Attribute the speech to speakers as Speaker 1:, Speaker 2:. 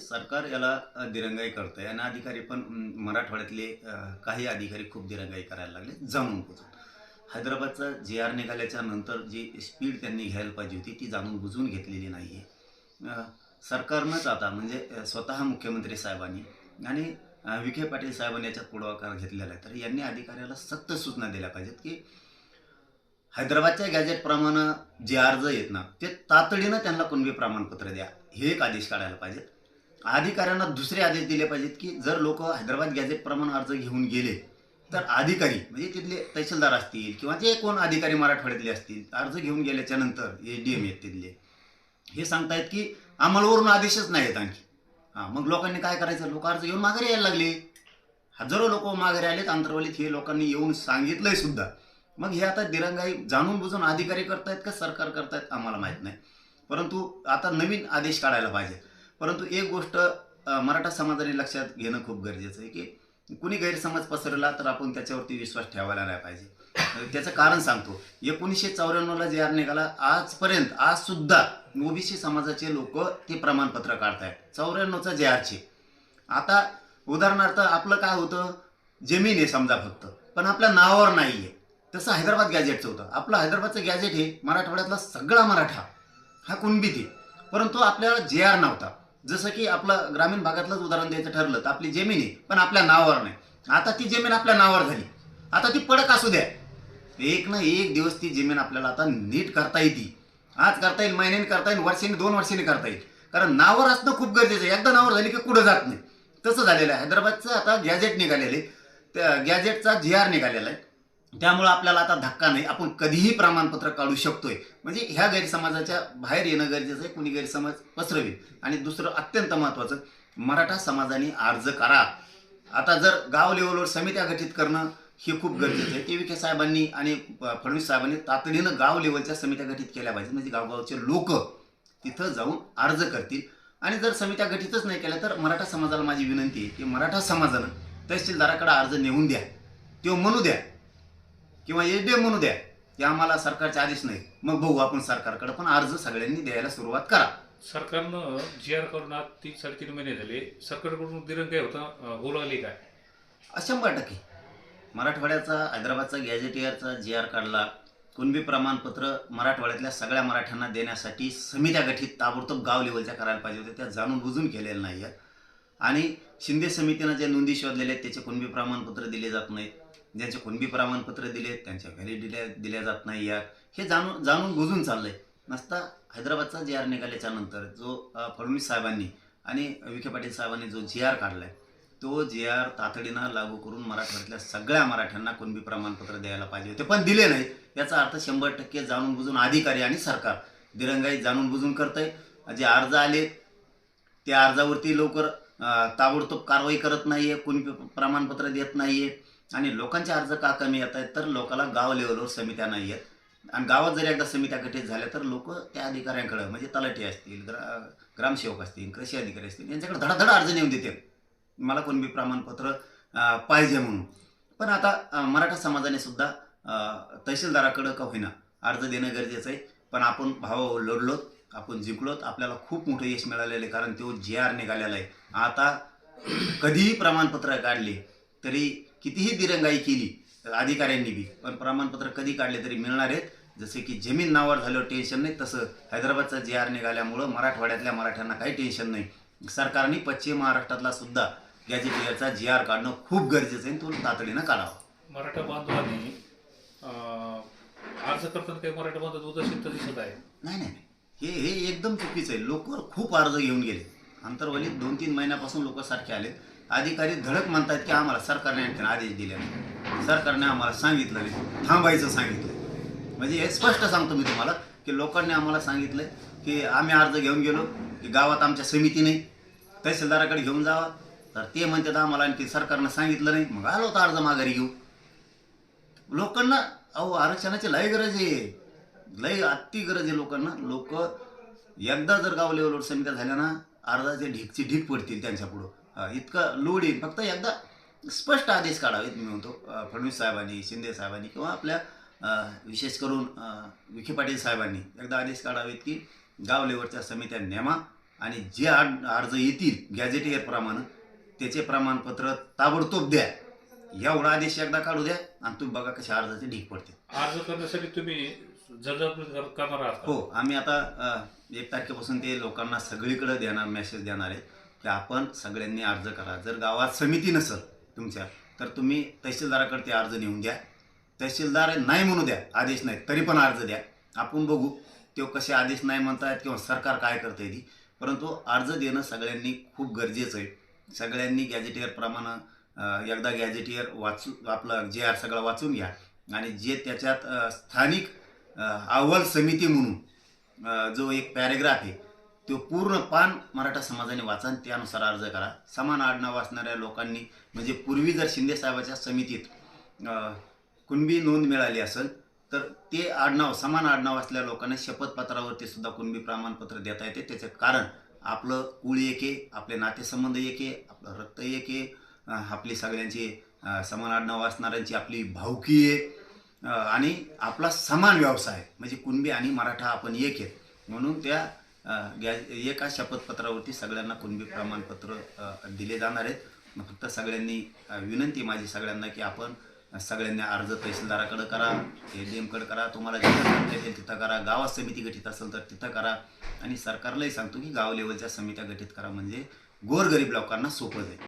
Speaker 1: सरकार याला दिरंगाई दिरंगाई आहे आणि अधिकारी पण मराठवाड्यातले काही अधिकारी खूप दिरंगाई करायला लागले जाणून बुजून. हैदराबादचा जे आर निघाल्याच्या नंतर जी स्पीड त्यांनी घ्यायला पाहिजे होती ती जाणून बुजून घेतलेली नाही आहे सरकारनंच आता म्हणजे स्वतः मुख्यमंत्री साहेबांनी आणि विखे पाटील साहेबांनी याच्यात पुढाकार घेतलेला आहे. तर यांनी अधिकाऱ्याला सक्त सूचना दिल्या पाहिजेत की हैदराबादच्या गॅजेटप्रमाणे जे अर्ज येत ना ते तातडीनं त्यांना कुणबी प्रमाणपत्र द्या. हे एक आदेश काढायला पाहिजेत. अधिकाऱ्यांना दुसरे आदेश दिले पाहिजेत की जर लोक हैदराबाद गॅजेटप्रमाणे अर्ज घेऊन गेले तर अधिकारी म्हणजे तिथले तहसीलदार असतील किंवा जे कोण अधिकारी मराठवाड्यातले असतील अर्ज घेऊन गेल्याच्यानंतर ए डी एम आहेत तिथले. हे सांगतायत की अंमलवरून आदेशच नाही आहेत आणखी. हां मग लोकांनी काय करायचं? लोक अर्ज घेऊन माघारी यायला लागले. हजारो लोक माघारी आलेत आंतरवालीत हे लोकांनी येऊन सांगितलंय सुद्धा. मग हे आता दिरंगाई जाणून बुजून अधिकारी करतायत का सरकार करतायत आम्हाला माहीत नाही. परंतु आता नवीन आदेश काढायला पाहिजे परंतु एक गोष्ट मराठा समाजाने लक्षात घेणं खूप गरजेचं आहे की कुणी गैरसमज पसरला तर आपण त्याच्यावरती विश्वास ठेवायला नाही पाहिजे. त्याचं कारण सांगतो. एकोणीसशे चौऱ्याण्णवला जे आर निघाला आजपर्यंत आज सुद्धा ओबीसी समाजाचे लोक ते प्रमाणपत्र काढतायत. चौऱ्याण्णवचा जे आरचे आता उदाहरणार्थ आपलं काय होतं? जमीन आहे समजा फक्त पण आपल्या नावावर नाही आहे तसं हैदराबाद गॅजेटचं होतं. आपलं हैदराबादचं गॅजेट हे मराठवाड्यातला सगळा मराठा हा कुणबीत आहे परंतु आपल्याला जे आर नव्हता. जसं की आपलं ग्रामीण भागातलंच उदाहरण द्यायचं ठरलं तर आपली जमीन आहे पण आपल्या नावावर नाही. आता ती जमीन आपल्या नावावर झाली. आता ती पडक असू द्या. एक ना एक दिवस ती जमीन आपल्याला आता नीट करता येते. आज करता येईल महिन्याने करता येईल वर्षाने दोन वर्षाने करता येईल. कारण नावावर असणं खूप गरजेचं आहे. एकदा नावावर झाली की कुठं जात नाही. तसं झालेलं आहे. हैदराबादचं आता गॅजेट निघालेले त्या गॅजेटचा जी आर निघालेला आहे. त्यामुळं आपल्याला आता धक्का नाही. आपण कधीही प्रमाणपत्र काढू शकतोय. म्हणजे ह्या गैरसमाजाच्या बाहेर येणं गरजेचं आहे कुणी गैरसमज पसरवेल. आणि दुसरं अत्यंत महत्त्वाचं मराठा समाजाने अर्ज करा. आता जर गाव लेवलवर समित्या गठीत करणं हे खूप गरजेचं आहे. के विखे साहेबांनी आणि फडणवीस साहेबांनी तातडीनं गाव लेवलच्या समित्या गठीत केल्या पाहिजे म्हणजे गावगावचे लोक तिथं जाऊन अर्ज करतील. आणि जर समित्या गठीतच नाही केल्या तर मराठा समाजाला माझी विनंती आहे की मराठा समाजानं तहसीलदाराकडे अर्ज नेऊन द्या. तो म्हणू द्या. किंवा एच डी एम म्हणू द्या की आम्हाला सरकारचे आदेश नाही मग बघू आपण सरकारकडे पण अर्ज सगळ्यांनी द्यायला सुरुवात करा.
Speaker 2: सरकारनं जी आर करून आज तीन साडेतीन महिने झाले सरकारकडून दिरण काय होतं? अं, होऊ लागली काय?
Speaker 1: शंभर टक्के. मराठवाड्याचा हैदराबादचा गॅजेटियरचा जी आर काढला कुणबी प्रमाणपत्र मराठवाड्यातल्या सगळ्या मराठ्यांना देण्यासाठी समित्या गठीत ताबडतोब गाव लेवलच्या करायला पाहिजे होत्या त्या जाणून बुजून केलेल्या नाही आहेत आणि शिंदे समितीनं जे नोंदी शोधलेले आहेत त्याचे कुणबी प्रमाणपत्र दिले जात नाहीत. ज्यांचे कुणबी प्रमाणपत्र दिले त्यांच्या घरी दिल्या दिल्या जात नाही या हे जाणून जाणून बुजून चाललंय. नसता हैदराबादचा जी आर निघाल्याच्या नंतर जो फडणवीस साहेबांनी आणि विखे पाटील साहेबांनी जो जी आर काढलाय तो जे आर तातडीनं लागू करून मराठवाड्यातल्या सगळ्या मराठ्यांना कुणबी प्रमाणपत्र द्यायला पाहिजे होते. पण दिले नाही याचा अर्थ शंभर टक्के जाणून बुजून अधिकारी आणि सरकार. दिरंगाई जाणून बुजून करतंय. जे अर्ज आले त्या अर्जावरती लवकर ताबडतोब कारवाई करत नाहीये आहे कुणबी प्रमाणपत्र देत नाहीये. आणि लोकांचे अर्ज का कमी येत आहेत तर लोकांना गाव लेवलवर समित्या नाही आहेत. आणि गावात जर एकदा समित्या गठीत झाल्या तर लोक त्या अधिकाऱ्यांकडं म्हणजे तलाठी असतील ग्रा ग्रामसेवक असतील कृषी अधिकारी असतील यांच्याकडे धडाधड अर्ज नेऊन देते मला कोणबी प्रमाणपत्र पाहिजे म्हणून. पण आता मराठा समाजाने सुद्धा तहसीलदाराकडं का होईना अर्ज देणं गरजेचं आहे. पण आपण भावा लढलोत आपण जिंकलोत आपल्याला खूप मोठं यश मिळालेलं आहे कारण तो जे आर निघालेला आहे. आता कधीही प्रमाणपत्र काढले तरी कितीही दिरंगाई केली अधिकाऱ्यांनी बी. पण प्रमाणपत्र कधी काढले तरी मिळणार आहेत. जसे की जमीन नावावर झाल्यावर टेन्शन नाही तसं हैदराबादचा जे आर निघाल्यामुळं मराठवाड्यातल्या मराठ्यांना काही टेन्शन नाही. सरकारने पश्चिम महाराष्ट्रातला सुद्धा गॅजेटियरचा जी आर काढणं खूप गरजेचं आहे तो तातडीनं काढावा.
Speaker 2: मराठा बांधवांनी अर्ज करताना काही मराठा बांधव उदासीनता दिसत आहे
Speaker 1: नाही नाही नाही. हे हे एकदम चुकीचं आहे. लोक खूप अर्ज घेऊन गेले. अंतर्वलीत दोन तीन महिन्यापासून लोक सारखे आले अधिकारी धडक म्हणतात की आम्हाला सरकारने आणखीन आदेश दिले नाही. सरकारने आम्हाला सांगितलं नाही. थांबायचं सांगितलं म्हणजे हे स्पष्ट सांगतो मी तुम्हाला की लोकांनी आम्हाला सांगितलं की आम्ही अर्ज घेऊन गेलो की गावात आमच्या समितीने तहसीलदाराकडे घेऊन जावा. तर ते म्हणतात आम्हाला आणखी सरकारनं सांगितलं नाही. मग आलो होता अर्ज माघारी घेऊ लोकांना अहो आरक्षणाची लय गरज आहे. लय अति गरज आहे लोकांना. लोक एकदा जर गाव लेवलवर समित्या झाल्या ना अर्धाचे ढीकची ढीक पडतील त्यांच्या पुढं. इतका लोड येईल फक्त एकदा स्पष्ट आदेश काढावेत मी म्हणतो. फडणवीस साहेबांनी शिंदे साहेबांनी किंवा आपल्या विशेष करून विखे पाटील साहेबांनी एकदा आदेश काढावेत की गाव लेवलच्या समित्या नेमा आणि जे अर्ज अर्ज येतील प्रमाणे त्याचे प्रमाणपत्र ताबडतोब द्या. एवढा आदेश एकदा काढू द्या आणि तुम्ही बघा कशा अर्जाचे ढीक पडते.
Speaker 2: अर्ज करण्यासाठी तुम्ही करणार?
Speaker 1: हो आम्ही आता एक तारखेपासून ते लोकांना सगळीकडे देणार मेसेज देणार आहे. की आपण सगळ्यांनी अर्ज करा. जर गावात समिती नसेल तुमच्या तर तुम्ही तहसीलदाराकडे ते अर्ज नेऊन द्या. तहसीलदार नाही म्हणू द्या आदेश नाही तरी पण अर्ज द्या. आपण बघू तो कसे आदेश नाही म्हणतायत किंवा सरकार काय करतंय ती. परंतु अर्ज देणं सगळ्यांनी खूप गरजेचं आहे. सगळ्यांनी गॅजेटियरप्रमाणे एकदा गॅजेटियर वाचू आपलं जे आर सगळं वाचून घ्या. आणि जे त्याच्यात स्थानिक अहवाल समिती म्हणून जो एक पॅरेग्राफ आहे तो पूर्ण पान मराठा समाजाने वाचा त्यानुसार अर्ज करा. समान आडनाव असणाऱ्या लोकांनी म्हणजे पूर्वी जर शिंदेसाहेबाच्या समितीत कुणबी नोंद मिळाली असेल तर ते आडनाव समान आडनाव असलेल्या लोकांना शपथपत्रावरती सुद्धा कुणबी प्रमाणपत्र देता येते. त्याचं कारण आपलं कुळ एक आहे आपले नातेसंबंध एके आपलं रक्त एके आपली सगळ्यांची समान आडनाव असणाऱ्यांची आपली भावकी आहे आणि आपला समान व्यवसाय म्हणजे कुणबी आणि मराठा आपण एक आहे म्हणून त्या एका शपथपत्रावरती सगळ्यांना कुणबी प्रमाणपत्र दिले जाणार आहेत. फक्त सगळ्यांनी विनंती माझी सगळ्यांना की आपण सगळ्यांनी अर्ज तहसीलदाराकडे करा ए डी एमकडे करा तुम्हाला जिथं करता येईल तिथं करा गावात समिती गठीत असेल तर तिथं करा. आणि सरकारलाही सांगतो की गाव लेवलच्या समित्या गठीत करा म्हणजे गोरगरीब लोकांना सोपं जाईल.